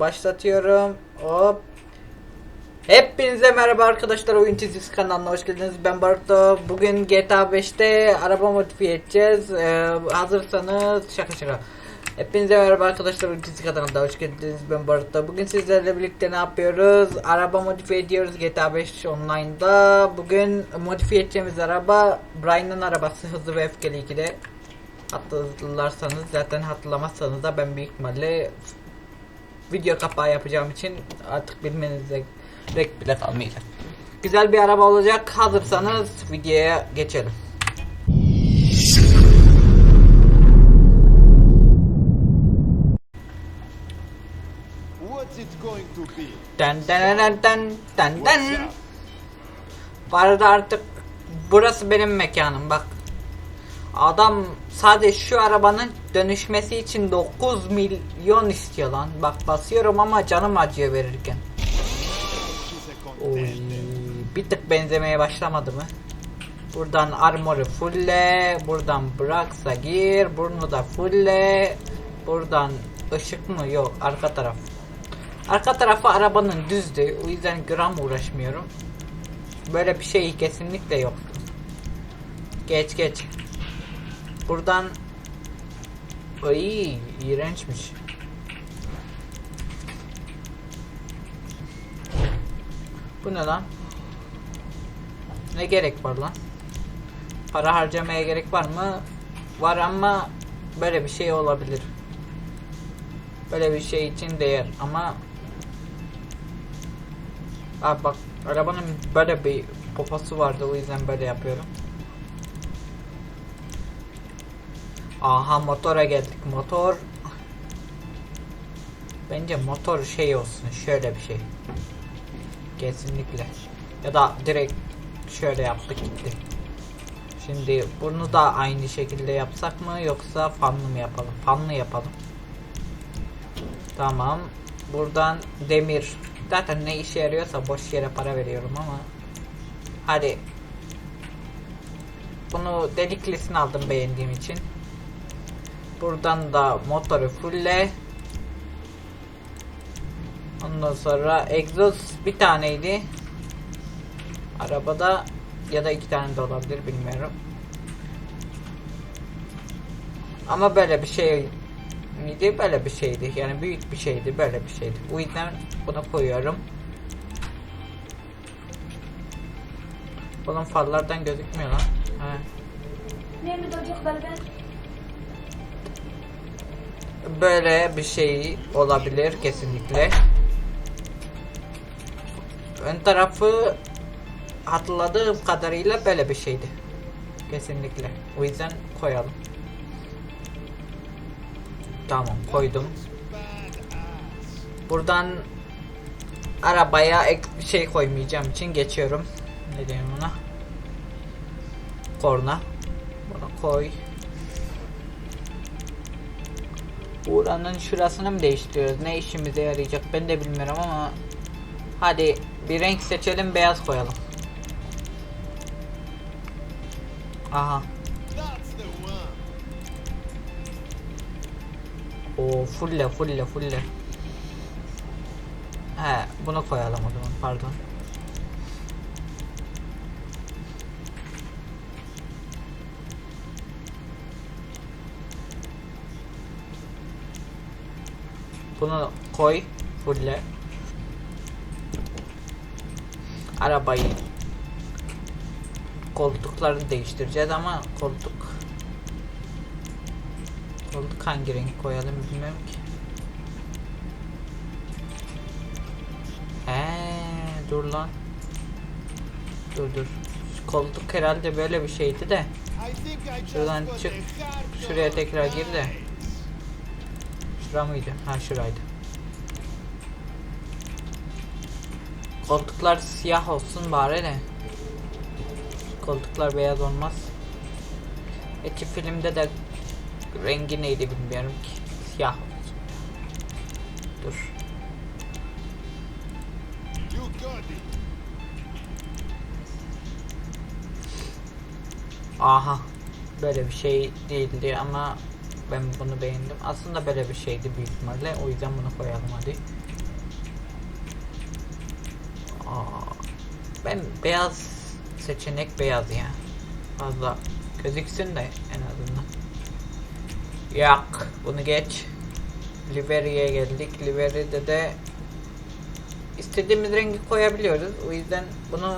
Başlatıyorum. Hop. Hepinize merhaba arkadaşlar. Oyun çizgisi kanalına hoş geldiniz. Ben Barto. Bugün GTA 5'te araba modifiye edeceğiz. Ee, hazırsanız şaka şaka. Hepinize merhaba arkadaşlar. Oyun çizgisi kanalına hoş geldiniz. Ben Barto. Bugün sizlerle birlikte ne yapıyoruz? Araba modifiye ediyoruz GTA 5 online'da. Bugün modifiye edeceğimiz araba Brian'ın arabası hızlı ve öfkeli 2'de. Hatırlarsanız zaten hatırlamazsanız da ben büyük ihtimalle video kapağı yapacağım için artık bilmenize gerek bile kalmayacak. Güzel bir araba olacak. Hazırsanız videoya geçelim. What's it going to be? Den den den den den den. Bu arada artık burası benim mekanım bak. Adam sadece şu arabanın dönüşmesi için 9 milyon istiyor lan. Bak basıyorum ama canım acıyor verirken. Oy, bir tık benzemeye başlamadı mı? Buradan armoru fulle, buradan bıraksa gir, burnu da fulle, buradan ışık mı? Yok, arka taraf. Arka tarafı arabanın düzdü, o yüzden gram uğraşmıyorum. Böyle bir şey kesinlikle yok. Geç geç. Buradan Ay, iğrençmiş. Bu ne lan? Ne gerek var lan? Para harcamaya gerek var mı? Var ama böyle bir şey olabilir. Böyle bir şey için değer ama Abi bak arabanın böyle bir poposu vardı o yüzden böyle yapıyorum. Aha motora geldik motor. Bence motor şey olsun şöyle bir şey. Kesinlikle. Ya da direkt şöyle yaptık gitti. Şimdi bunu da aynı şekilde yapsak mı yoksa fanlı mı yapalım? Fanlı yapalım. Tamam. Buradan demir. Zaten ne işe yarıyorsa boş yere para veriyorum ama. Hadi. Bunu deliklisini aldım beğendiğim için. Buradan da motoru fulle. Ondan sonra egzoz bir taneydi. Arabada ya da iki tane de olabilir bilmiyorum. Ama böyle bir şey miydi? Böyle bir şeydi. Yani büyük bir şeydi. Böyle bir şeydi. O yüzden bunu koyuyorum. Bunun farlardan gözükmüyor lan. He. Ne mi dojik balben? Böyle bir şey olabilir kesinlikle. Ön tarafı hatırladığım kadarıyla böyle bir şeydi. Kesinlikle. O yüzden koyalım. Tamam koydum. Buradan arabaya ek bir şey koymayacağım için geçiyorum. Ne diyeyim ona? Korna. Bunu koy. Buranın şurasını mı değiştiriyoruz? Ne işimize yarayacak ben de bilmiyorum ama Hadi bir renk seçelim beyaz koyalım. Aha. O fulle fulle fulle. He bunu koyalım o zaman pardon. Bunu koy fulle. Arabayı koltukları değiştireceğiz ama koltuk koltuk hangi renk koyalım bilmiyorum ki. Eee dur lan. Dur dur. Koltuk herhalde böyle bir şeydi de. Şuradan çık. Şuraya tekrar gir de. Şura mıydı? Ha şuraydı. Koltuklar siyah olsun bari de. Koltuklar beyaz olmaz. Eki filmde de rengi neydi bilmiyorum ki. Siyah olsun. Dur. Aha. Böyle bir şey değildi ama ben bunu beğendim. Aslında böyle bir şeydi büyük ihtimalle. O yüzden bunu koyalım hadi. Aa, ben beyaz seçenek beyaz ya. Fazla gözüksün de en azından. Yak bunu geç. Liberia'ya geldik. Liberia'da de istediğimiz rengi koyabiliyoruz. O yüzden bunu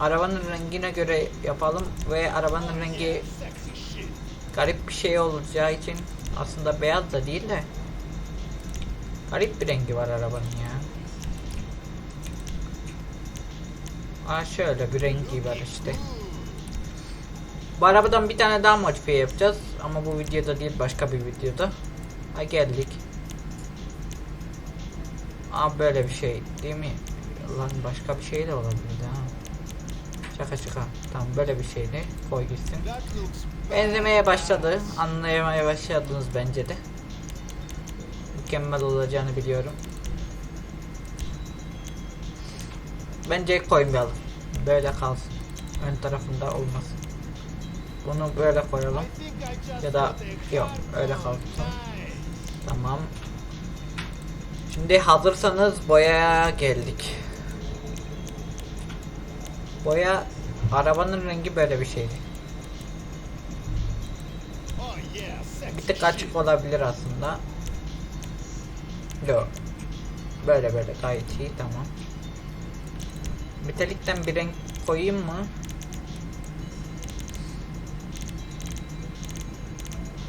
arabanın rengine göre yapalım ve arabanın rengi garip bir şey olacağı için aslında beyaz da değil de garip bir rengi var arabanın ya. Aa şöyle bir rengi var işte. Bu arabadan bir tane daha modifiye yapacağız ama bu videoda değil başka bir videoda. Ha geldik. Aa böyle bir şey değil mi? Lan başka bir şey de olabilirdi ha. Şaka şaka. Tamam böyle bir şeydi. Koy gitsin. Benzemeye başladı. Anlayamaya başladınız bence de. Mükemmel olacağını biliyorum. Bence koymayalım. Böyle kalsın. Ön tarafında olmasın. Bunu böyle koyalım. Ya da yok öyle kalsın. Tamam. Şimdi hazırsanız boyaya geldik. Boya arabanın rengi böyle bir şeydi. Bir tık açık olabilir aslında. Yok. Böyle böyle gayet iyi tamam. Metalikten bir renk koyayım mı?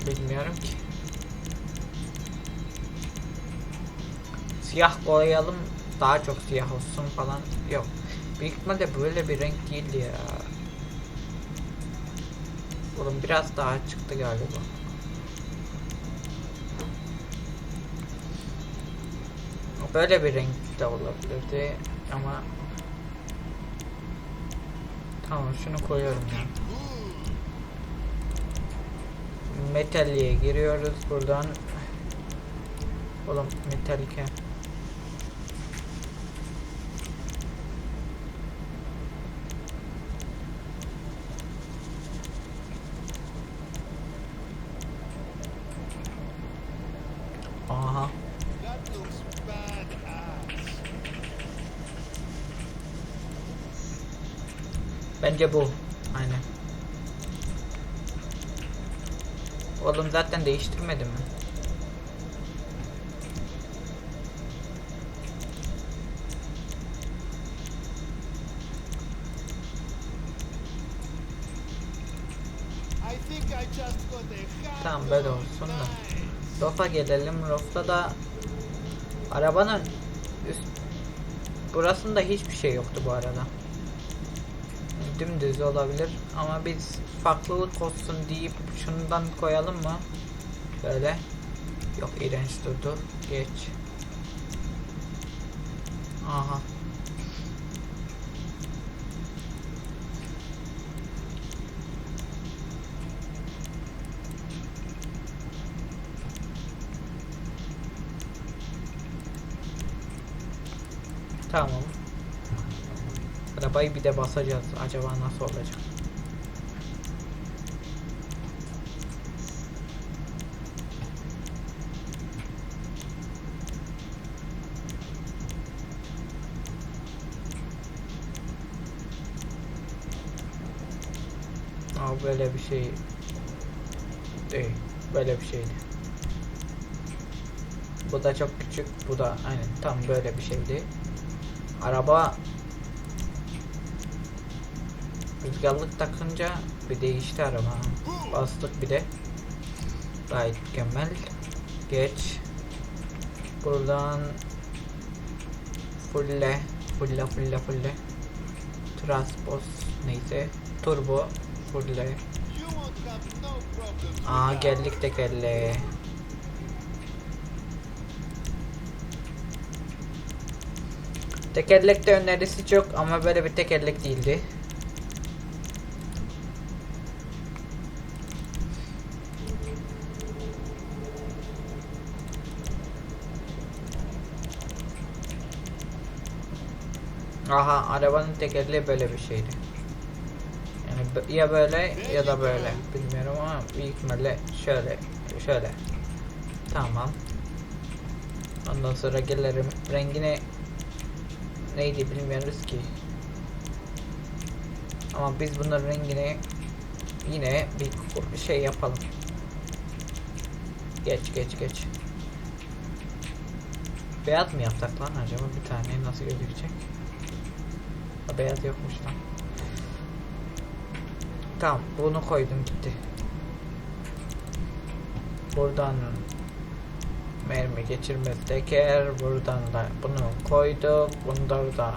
Bilmiyorum ki. Siyah boyayalım daha çok siyah olsun falan. Yok. Büyük ihtimalle böyle bir renk değildi ya. Oğlum biraz daha çıktı galiba. Böyle bir renk de olabilirdi ama Tamam şunu koyuyorum ya. Metalliğe giriyoruz buradan. Oğlum metalike. Bence bu. Aynen. Oğlum zaten değiştirmedi mi? Tamam böyle olsun da. Rof'a gelelim. Rof'ta da arabanın üst burasında hiçbir şey yoktu bu arada. Dümdüz olabilir ama biz farklılık olsun deyip şundan koyalım mı? Böyle. Yok iğrenç durdu. Geç. Aha. Tamam. Arabayı bir de basacağız. Acaba nasıl olacak? Aa, böyle bir şey değil. Böyle bir şeydi. Bu da çok küçük. Bu da aynen tam böyle bir şeydi. Araba rüzgarlık takınca bir değişti araba. Bastık bir de. Gayet mükemmel. Geç. Buradan fulle fulle fulle fulle transpos neyse turbo fulle Aa geldik tekerleğe. Tekerlekte önerisi çok ama böyle bir tekerlek değildi. Aha arabanın tekerleği böyle bir şeydi. Yani ya böyle ya da böyle bilmiyorum ama büyük ihtimalle şöyle şöyle. Tamam. Ondan sonra gelirim rengini neydi bilmiyoruz ki. Ama biz bunların rengini yine bir şey yapalım. Geç geç geç. Beyaz mı yapsak lan acaba bir tane nasıl gözükecek? Ha, beyaz yokmuş lan. Tamam bunu koydum gitti. Buradan mermi geçirmez. Teker buradan da bunu koyduk. Bunda da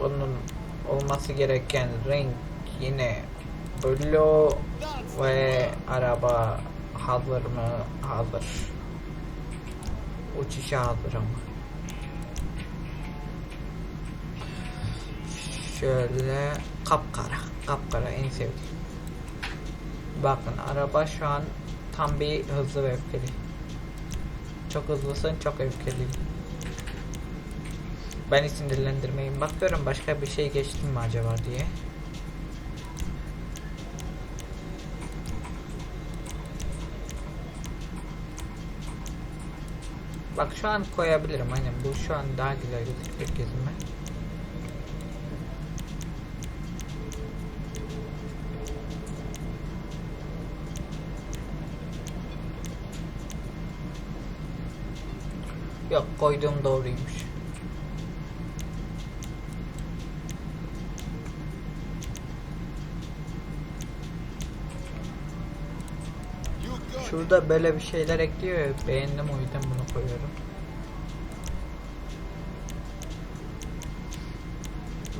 bunun olması gereken renk yine blue ve araba hazır mı? Hazır. Uçuşa hazır ama. Şöyle kapkara. Kapkara en sevdiğim. Bakın araba şu an tam bir hızlı ve öfkeli. Çok hızlısın çok öfkeli. Beni sinirlendirmeyin bakıyorum başka bir şey geçtim mi acaba diye. Bak şu an koyabilirim. Aynen bu şu an daha güzel gözüküyor gözüme. Yok koyduğum doğruymuş. Şurada böyle bir şeyler ekliyor beğendim o yüzden bunu koyuyorum.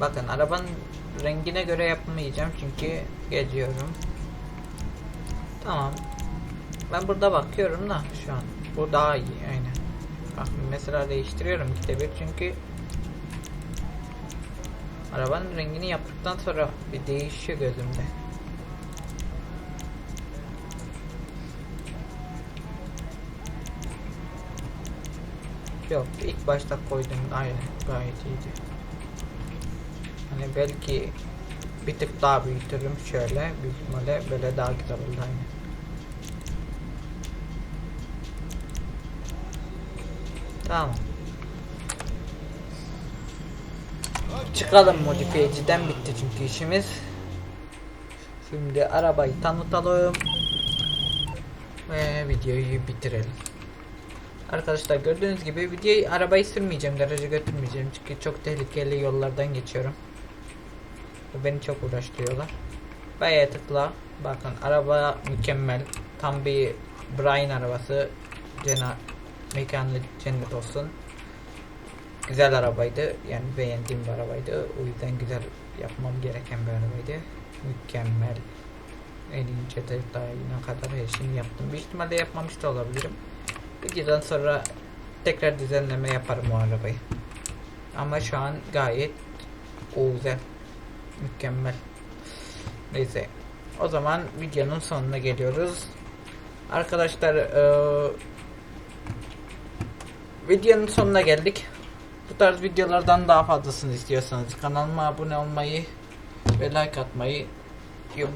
Bakın arabanın rengine göre yapmayacağım çünkü geziyorum. Tamam. Ben burada bakıyorum da şu an. Bu daha iyi aynen. Bak mesela değiştiriyorum işte bir çünkü arabanın rengini yaptıktan sonra bir değişiyor gözümde. Yok ilk başta koydum aynen gayet iyiydi. Hani belki bir tık daha büyütürüm şöyle büyük ihtimalle böyle daha güzel oldu aynen. Tamam. Çıkalım modifiyeciden bitti çünkü işimiz. Şimdi arabayı tanıtalım. Ve videoyu bitirelim. Arkadaşlar gördüğünüz gibi videoyu arabayı sürmeyeceğim garaja götürmeyeceğim çünkü çok tehlikeli yollardan geçiyorum. Beni çok uğraştırıyorlar. Bayağı tıkla. Bakın araba mükemmel. Tam bir Brian arabası. Cena mekanlı cennet olsun. Güzel arabaydı. Yani beğendiğim bir arabaydı. O yüzden güzel yapmam gereken bir arabaydı. Mükemmel. En ince detayına kadar her şeyini yaptım. Büyük ihtimalle yapmamış da olabilirim. Videodan sonra tekrar düzenleme yaparım o arabayı. Ama şu an gayet güzel. Mükemmel. Neyse. O zaman videonun sonuna geliyoruz. Arkadaşlar eee, videonun sonuna geldik. Bu tarz videolardan daha fazlasını istiyorsanız kanalıma abone olmayı ve like atmayı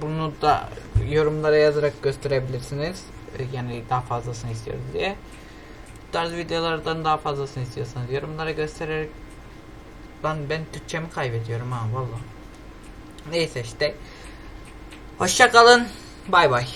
bunu da yorumlara yazarak gösterebilirsiniz. Ee, Yani daha fazlasını istiyoruz diye. Bu tarz videolardan daha fazlasını istiyorsanız yorumlara göstererek Lan ben Türkçemi kaybediyorum ha vallahi. Neyse işte. Hoşça kalın. Bay bay.